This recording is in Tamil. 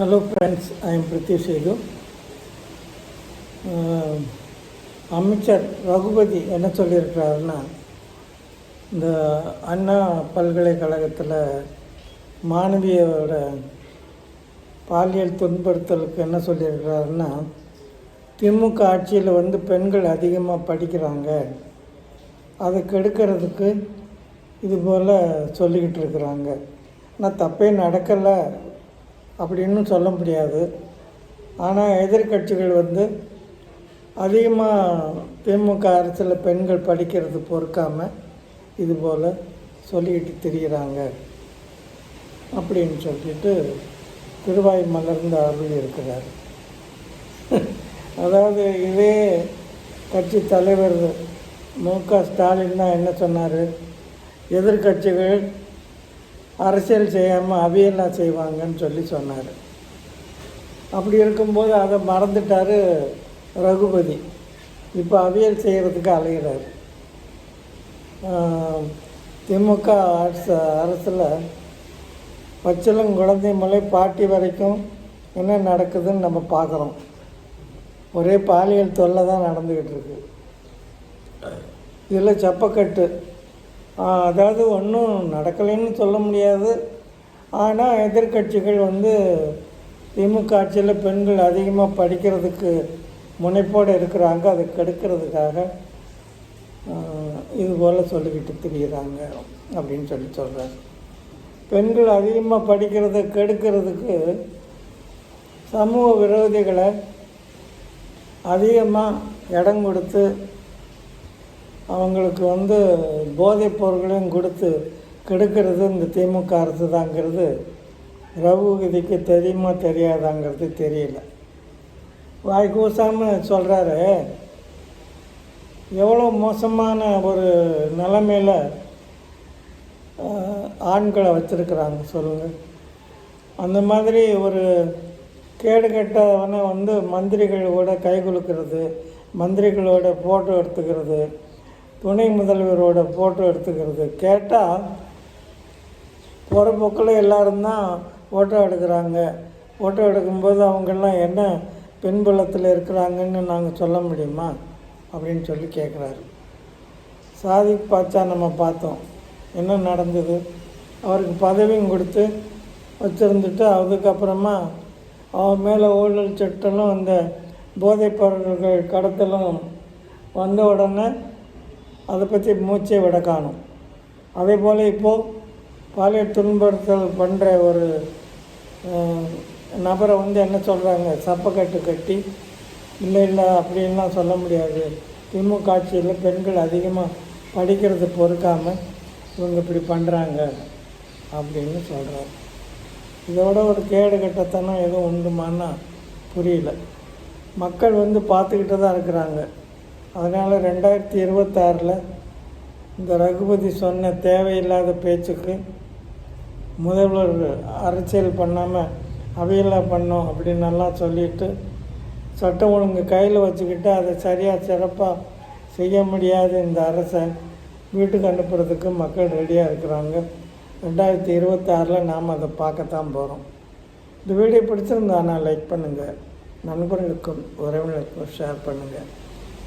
Hello friends I am Preethi Sethu அமைச்சர் ரகுபதி என்ன சொல்லியிருக்கிறாருன்னா இந்த அண்ணா பல்கலைக்கழகத்தில் மாணவியோட பாலியல் துன்புறுத்தலுக்கு என்ன சொல்லியிருக்கிறாருன்னா திமுக ஆட்சியில் வந்து பெண்கள் அதிகமாக படிக்கிறாங்க. அதை கெடுக்கிறதுக்கு இது போல் சொல்லிக்கிட்டு இருக்கிறாங்க. ஆனால் தப்பே நடக்கலை. அப்படின்னு சொல்ல முடியாது. ஆனால் எதிர்க்கட்சிகள் வந்து அதிகமாக திமுக அரசில் பெண்கள் படிக்கிறது பொறுக்காமல் இது போல் சொல்லிக்கிட்டு திரிகிறாங்க அப்படின்னு சொல்லிட்டு திருவாய் மலர்ந்து அருள் இருக்கிறார். அதாவது இதே கட்சி தலைவர் மு க ஸ்டாலின் தான் என்ன சொன்னார்? எதிர்க்கட்சிகள் அரசியல் செய்யாமல் அவியல்லாம் செய்வாங்கன்னு சொல்லி சொன்னார். அப்படி இருக்கும்போது அதை மறந்துட்டார் ரகுபதி. இப்போ அவியல் செய்கிறதுக்கு அலைகிறார் திமுக அரசு அரசில் பச்சிலும் குழந்தை மலை பாட்டி வரைக்கும் என்ன நடக்குதுன்னு நம்ம பார்க்குறோம் ஒரே பாலியல் தொல்லை தான் நடந்துக்கிட்டு இருக்கு. இதில் செப்பக்கட்டு. அதாவது ஒன்றும் நடக்கலைன்னு சொல்ல முடியாது. ஆனால் எதிர்க்கட்சிகள் வந்து திமுக ஆட்சியில் பெண்கள் அதிகமாக படிக்கிறதுக்கு முனைப்போடு இருக்கிறாங்க. அதை கெடுக்கிறதுக்காக இது போல் சொல்லிக்கிட்டு திரியிறாங்க அப்படின்னு சொல்லி சொல்கிறார் பெண்கள் அதிகமாக படிக்கிறத கெடுக்கிறதுக்கு சமூக விரோதிகளை அதிகமாக இடம் கொடுத்து அவங்களுக்கு வந்து போதைப் பொருட்களையும் கொடுத்து கெடுக்கிறது இந்த திமுக அரசு தாங்கிறது ரகுதிக்கு தெரியுமா தெரியாதாங்கிறது தெரியல. வாய் கூசாமல் சொல்கிறாரு எவ்வளோ மோசமான ஒரு நிலைமையில் ஆண்களை வச்சுருக்குறாங்க சொல்லுங்கள் அந்த மாதிரி ஒரு கேடு கெட்டவனை வந்து மந்திரிகளோட கை கொடுக்கறது மந்திரிகளோட ஃபோட்டோ எடுத்துக்கிறது துணை முதல்வரோட ஃபோட்டோ எடுத்துக்கிறது. கேட்டால் போகிற போக்கில் எல்லாரும் தான் ஃபோட்டோ எடுக்கிறாங்க. ஃபோட்டோ எடுக்கும்போது அவங்கெல்லாம் என்ன பின்புலத்தில் இருக்கிறாங்கன்னு நாங்கள் சொல்ல முடியுமா? அப்படின்னு சொல்லி கேட்குறாரு சாதி பாச்சா நம்ம பார்த்தோம். என்ன நடந்தது? அவருக்கு பதவியும் கொடுத்து வச்சுருந்துட்டு அதுக்கப்புறமா அவன் மேலே ஊழல் சட்டலும் அந்த போதைப் பொருள்கள் கடத்தலும் வந்த உடனே அதை பற்றி மூச்சை விட காணும். அதே போல் இப்போது பாலியல் துன்புறுத்தல் பண்ணுற ஒரு நபரை வந்து என்ன சொல்கிறாங்க சப்பக்கட்டு கட்டி இல்லை இல்லை அப்படின்லாம் சொல்ல முடியாது. திமுக ஆட்சியில் பெண்கள் அதிகமாக படிக்கிறது பொறுக்காமல் இவங்க இப்படி பண்ணுறாங்க அப்படின்னு சொல்கிறாங்க இதோட ஒரு கேடு கட்டத்தனம் எதுவும் உண்டுமானா புரியல. மக்கள் வந்து பார்த்துக்கிட்டு தான் இருக்கிறாங்க. அதனால் ரெண்டாயிரத்தி இருபத்தாறில் இந்த ரகுபதி சொன்ன தேவையில்லாத பேச்சுக்கு முதல்வர் அரசியல் பண்ணாமல் அவையெல்லாம் பண்ணோம் அப்படின்னு நல்லா சொல்லிட்டு சட்டம் ஒழுங்கு கையில் வச்சுக்கிட்டு அதை சரியாக சிறப்பாக செய்ய முடியாத இந்த அரசை வீட்டுக்கு அனுப்புறதுக்கு மக்கள் ரெடியாக இருக்கிறாங்க. ரெண்டாயிரத்தி இருபத்தாறில் நாம் அதை பார்க்கத்தான் போகிறோம் இந்த வீடியோ பிடிச்சிருந்தானா லைக் பண்ணுங்கள் நண்பர்களுக்கும் உறவினருக்கும் ஷேர் பண்ணுங்கள்